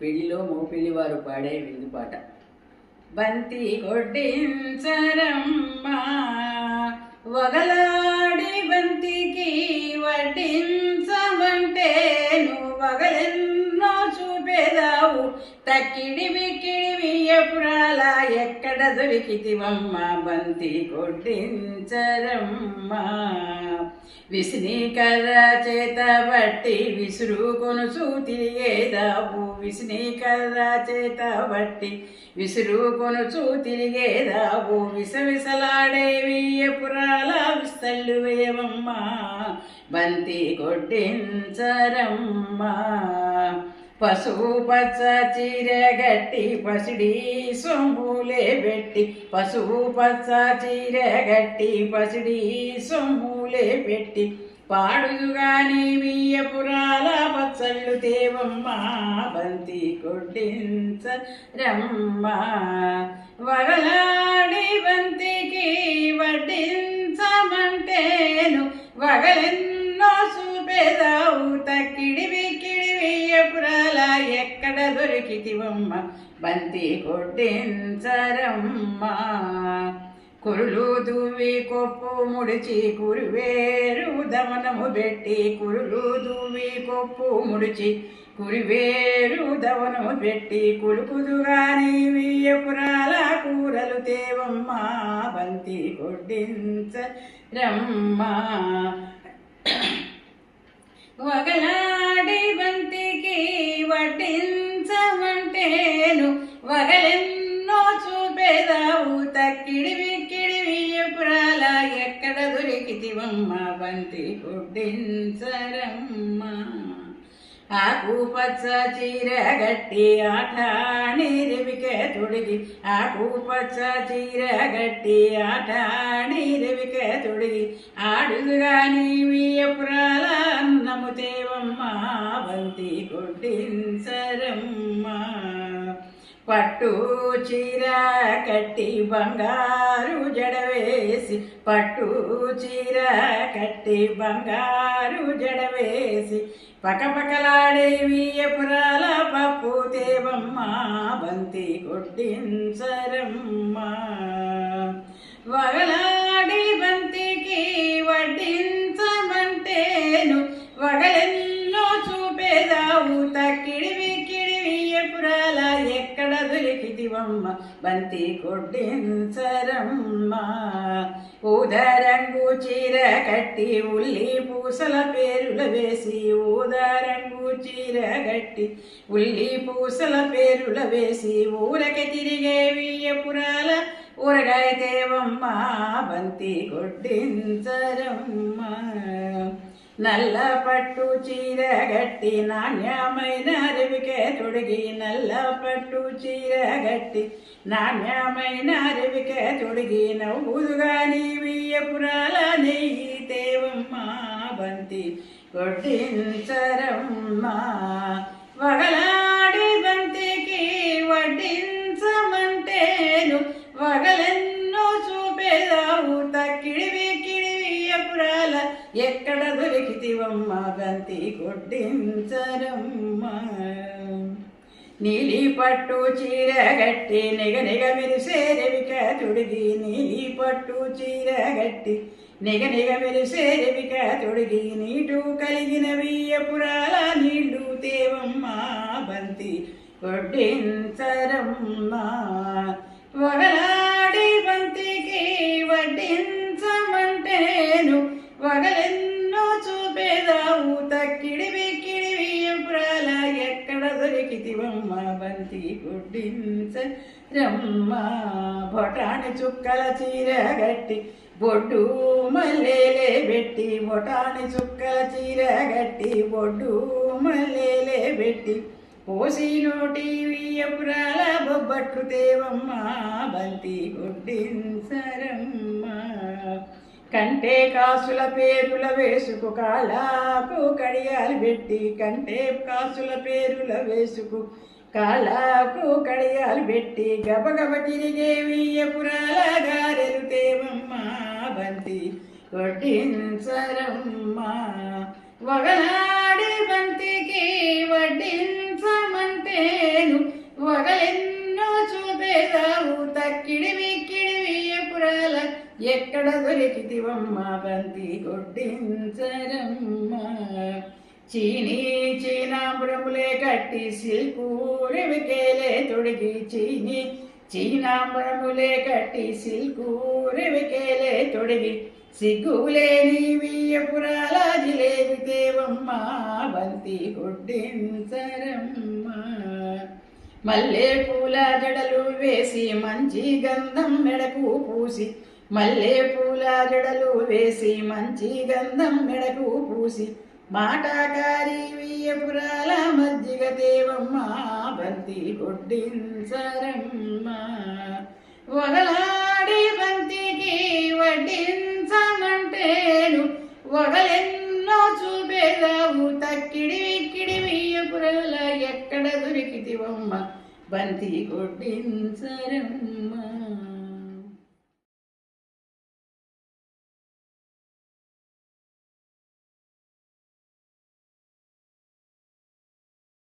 పెళ్ళిలో మోపెళ్ళి వారు పాడే విందు పాట బంతి కొట్టించరమ్మా వగలాడి బంతికి వడ్డించమంటే నువ్వు వగలెన్నో తక్కిడి విక్కిడి ఎపురాల ఎక్కడ దొరికితివమ్మ? బంతి కొట్టించరమ్మ. విసిని కర్ర చేత బట్టి విసురుకొను తిరిగేదావు విసిని కర్ర చేత బట్టి విసురుకొను తిరిగేదావు విసవిసలాడేవి ఎపురాల విస్తళ్ళు వేయవమ్మా. బంతి కొట్టించరమ్మా. పశువు పచ్చ చీరగట్టి పసిడి సొమ్ములే పెట్టి. పశువు పచ్చ చీరగట్టి పసిడి సొమ్ములే పెట్టి. పాడుగాని పురాల పచ్చళ్ళు దేవమ్మ బంతి కొట్టించ రమ్మ. వగలాడి బంతికి వడ్డించమంటేను. వగలెన్నో చూపేదావు తక్కిడివి దొరికితివమ్మ బంతి కొట్టించరమ్మా. కురులు దువ్వి కొప్పు ముడిచి కురివేరు దమనము పెట్టి కురులు దువ్వి కొప్పు ముడిచి కురివేరు దవనము పెట్టి కులుకుదుగాని వియ్యపురాల కూరలు తేవమ్మ బంతి కొట్టించ రమ్మ వగలాడి బంతి బంతి పుట్టించరమ్మ. ఆకు పచ్చ చీర గట్టి ఆట నీరివికే తుడిగి. ఆకు పచ్చ చీర గట్టి ఆట నీరివికే తుడిగి. తొడిగి నీవి వియ్యపురాల అన్నము తేవమ్మా బంతి కొట్టించరమ్మ పట్టు చీర కట్టి బంగారు జడవేసి పట్టు చీర కట్టి బంగారు జడవేసి పకపకలాడే వియ్యపురాల పప్పు తేవమ్మా బంతి కొట్టించరమ్మ. శివమ్మ బంతి కొట్టించరమ్మా ఊదరంగు చీర కట్టి ఉల్లి పూసల పేరుల వేసి ఊదరంగు చీర కట్టి ఉల్లి పూసల పేరుల వేసి ఊరకి తిరిగే వియ్యపురాల ఊరగాయ దేవమ్మ బంతి కొట్టించరమ్మా నల్ల పట్టు చీర గట్టి నాణ్యమైన అరివికే తొడిగి నల్ల పట్టు చీర గట్టి నాణ్యమైన రవికే తొడిగి నవ్వుదుగాని వియ్యపురాల నెయ్యి తేవమ్మా బంతి కొట్టించరమ్మా. వగలా ఎక్కడ దొరికితివమ్మ బంతి కొట్టించరమ్మా? నీలి పట్టు చీర గట్టి నిగ నిగ మెరిసే రవిక తొడిగి నీలి పట్టు చీర గట్టి నిగ నిగ మెరిసే రవిక తొడిగి నీటు కలిగిన వియ్యపురాల నీళ్ళు తేవమ్మా బంతి కొట్టించరమ్మా. వగలాడి ఎక్కడ బంతి రమ్మ. బొటాని చుక్కల చీర గట్టి బొడ్డు మల్లెలే పెట్టి. బొటాని చుక్కల చీర గట్టి బొడ్డు మల్లెలే పెట్టి. పోసి టీవీ వియ్యపురాల బొబ్బట్లు తేవమ్మ. బంతి కొట్టించరమ్మ కంటే కాసుల పేరుల వేసుకు కాలాకు కడియాలు పెట్టి కంటే కాసుల పేరుల వేసుకు కాలాకు కడియాలు పెట్టి గబగబ తిరిగేవి ఎపురాల గారెలు తేవమ్మా బంతి కొట్టించరమ్మ వగలాడి బంతికి వడ్డించమంతేను వగలెన్నో చూపేదావు తక్కిడివి ఎక్కడ దొరికితివమ్మ బంతి కొట్టించరమ్మ. చీనీ చీనాంబరములే కట్టి సిల్కూరివికేలే తొడిగి చీనీ. చీనాంబరములే కట్టి సిల్కూరివికేలే తొడిగి. సిగ్గులేని వియ్యపురాల జిలేబి దేవమ్మ. బంతి కొడ్డించరమ్మ మల్లె పూల జడలు వేసి మంచి గంధం మెడకు పూసి మల్లె పూల జడలు వేసి మంచి గంధం మెడకు పూసి మాటాకారి వియ్యపురాల మజ్జిగ దేవమ్మ బంతి కొడ్డించరమ్మ వగలాడి బంతికి వడ్డించమంటేను వగలెన్నో చూపేదావు తక్కిడి విక్కిడి వియ్యపురాల ఎక్కడ దొరికితివమ్మ? బంతి కొడ్డించరమ్మ